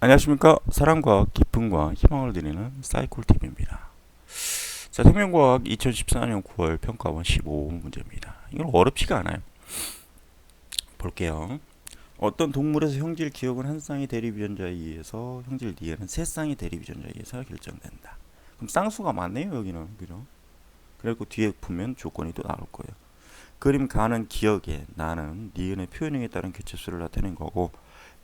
안녕하십니까. 사랑과 기쁨과 희망을 드리는 사이콜TV입니다. 자 생명과학 2014년 9월 평가원 15 문제입니다. 이건 어렵지가 않아요. 볼게요. 어떤 동물에서 형질 기억은 한 쌍의 대립유전자에 의해서 형질 니은은 세 쌍의 대립유전자에 의해서 결정된다. 그럼 쌍수가 많네요 여기는. 그죠? 그리고 뒤에 보면 조건이 또 나올 거예요. 그림 가는 기억에 나는 니은의 표현형에 따른 개체수를 나타낸 거고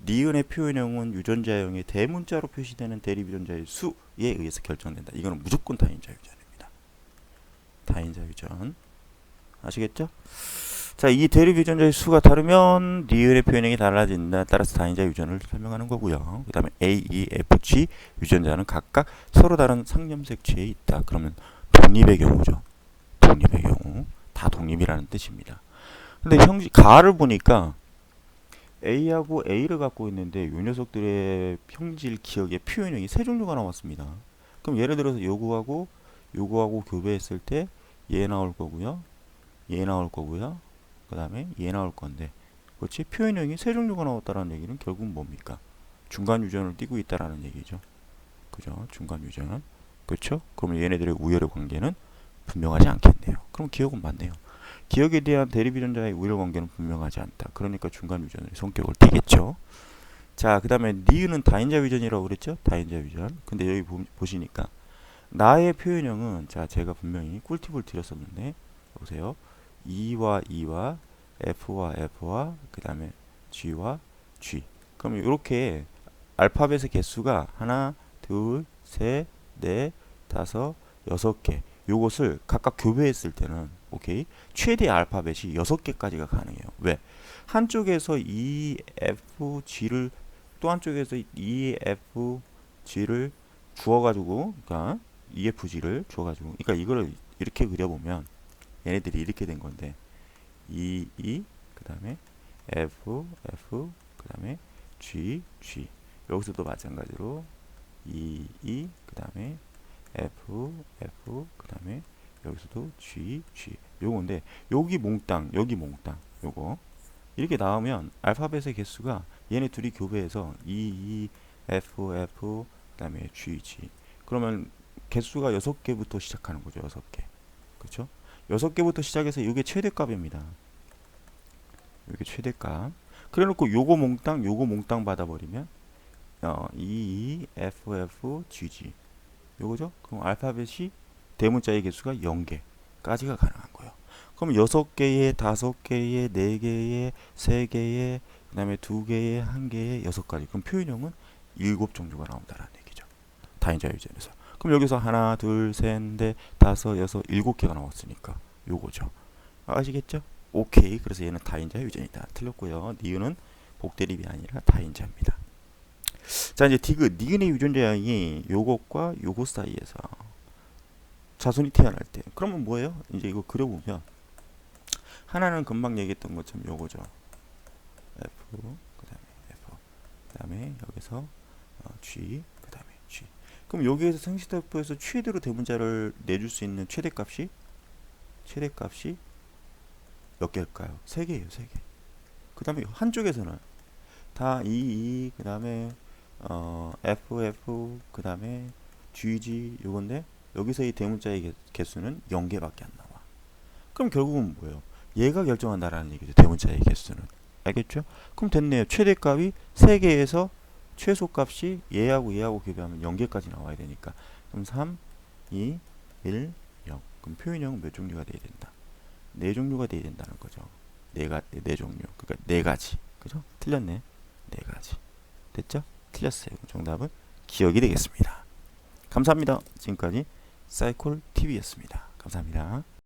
니은의 표현형은 유전자형의 대문자로 표시되는 대립유전자의 수에 의해서 결정된다. 이거는 무조건 다인자 유전입니다. 다인자 유전. 아시겠죠? 자, 이 대립 유전자의 수가 다르면 니은의 표현형이 달라진다. 따라서 다인자 유전을 설명하는 거고요. 그 다음에 A, E, F, G 유전자는 각각 서로 다른 상점색취에 있다. 그러면 독립의 경우죠. 독립의 경우. 다 독립이라는 뜻입니다. 근데 형식 가를 보니까 A하고 A를 갖고 있는데 요 녀석들의 형질 기억의 표현형이 세 종류가 나왔습니다. 그럼 예를 들어서 요거하고 요거하고 교배했을 때 얘 나올 거고요. 얘 나올 거고요. 그 다음에 얘 나올 건데 그렇지? 표현형이 세 종류가 나왔다는 얘기는 결국 뭡니까? 중간 유전을 띠고 있다라는 얘기죠. 그죠? 중간 유전. 그렇죠? 그러면 얘네들의 우열의 관계는 분명하지 않겠네요. 그럼 기억은 맞네요. 기억에 대한 대립 유전자의 우열 관계는 분명하지 않다. 그러니까 중간 유전의 성격을 띠겠죠. 자, 그 다음에 니은은 다인자 유전이라고 그랬죠? 다인자 유전. 근데 여기 보, 보시니까 나의 표현형은 자, 제가 분명히 꿀팁을 드렸었는데 보세요. E와 E와 F와 F와 그 다음에 G와 G. 그럼 이렇게 알파벳의 개수가 하나, 둘, 셋, 넷, 다섯, 여섯 개. 요것을 각각 교배했을 때는 오케이 최대 알파벳이 여섯 개까지가 가능해요. 왜? 한쪽에서 E, F, G를 또 한쪽에서 E, F, G를 주어가지고 그러니까 E, F, G를 주어가지고 그러니까 이거를 이렇게 그려보면 얘네들이 이렇게 된 건데 E, E 그 다음에 F, F 그 다음에 G, G 여기서도 마찬가지로 E, E 그 다음에 F, F, 그 다음에 여기서도 G, G. 요건데, 여기 몽땅, 여기 몽땅, 요거. 이렇게 나오면 알파벳의 개수가 얘네 둘이 교배해서 E, E, F, F, 그 다음에 G, G. 그러면 개수가 여섯 개부터 시작하는 거죠, 여섯 개. 그쵸? 여섯 개부터 시작해서 이게 최대값입니다. 이게 최대값. 그래 놓고 요거 몽땅, 요거 몽땅 받아버리면, 어, E, E, F, F, G, G. 요거죠? 그럼 알파벳이 대문자의 개수가 0개까지가 가능한 거예요. 그럼 6개의, 5개의, 4개의, 3개의, 그 다음에 2개의, 1개의, 6가지. 그럼 표현형은 7 종류가 나온다는 얘기죠. 다인자 유전에서. 그럼 여기서 하나, 둘, 셋, 넷, 다섯, 여섯, 일곱 개가 나왔으니까 요거죠. 아시겠죠? 오케이. 그래서 얘는 다인자 유전이다. 틀렸고요. 니은은 복대립이 아니라 다인자입니다. 자 이제 디귿 니은의 유전자 양이 요것과 요것 사이에서 자손이 태어날 때. 그러면 뭐예요? 이제 이거 그려보면 하나는 금방 얘기했던 것처럼 요거죠. F 그 다음에 F 그 다음에 여기서 어, G 그 다음에 G. 그럼 여기에서 생시대표에서 최대로 대문자를 내줄 수 있는 최대값이? 최대값이 몇 개일까요? 세 개예요 세 개 그 다음에 한쪽에서는 다 2, 2, 그 다음에 어, FF 그 다음에 GG 요건데 여기서 이 대문자의 개, 개수는 0개밖에 안 나와. 그럼 결국은 뭐예요? 얘가 결정한다라는 얘기죠. 대문자의 개수는. 알겠죠? 그럼 됐네요. 최대값이 3개에서 최소값이 얘하고 얘하고 교배하면 0개까지 나와야 되니까. 그럼 3, 2, 1, 0. 그럼 표현형은 몇 종류가 돼야 된다? 네 종류가 돼야 된다는 거죠. 네, 가, 네 종류. 그러니까 네 가지. 그죠? 틀렸네. 네 가지. 됐죠? 틀렸어요. 정답은 기억이 되겠습니다. 감사합니다. 지금까지 사이콜 TV였습니다. 감사합니다.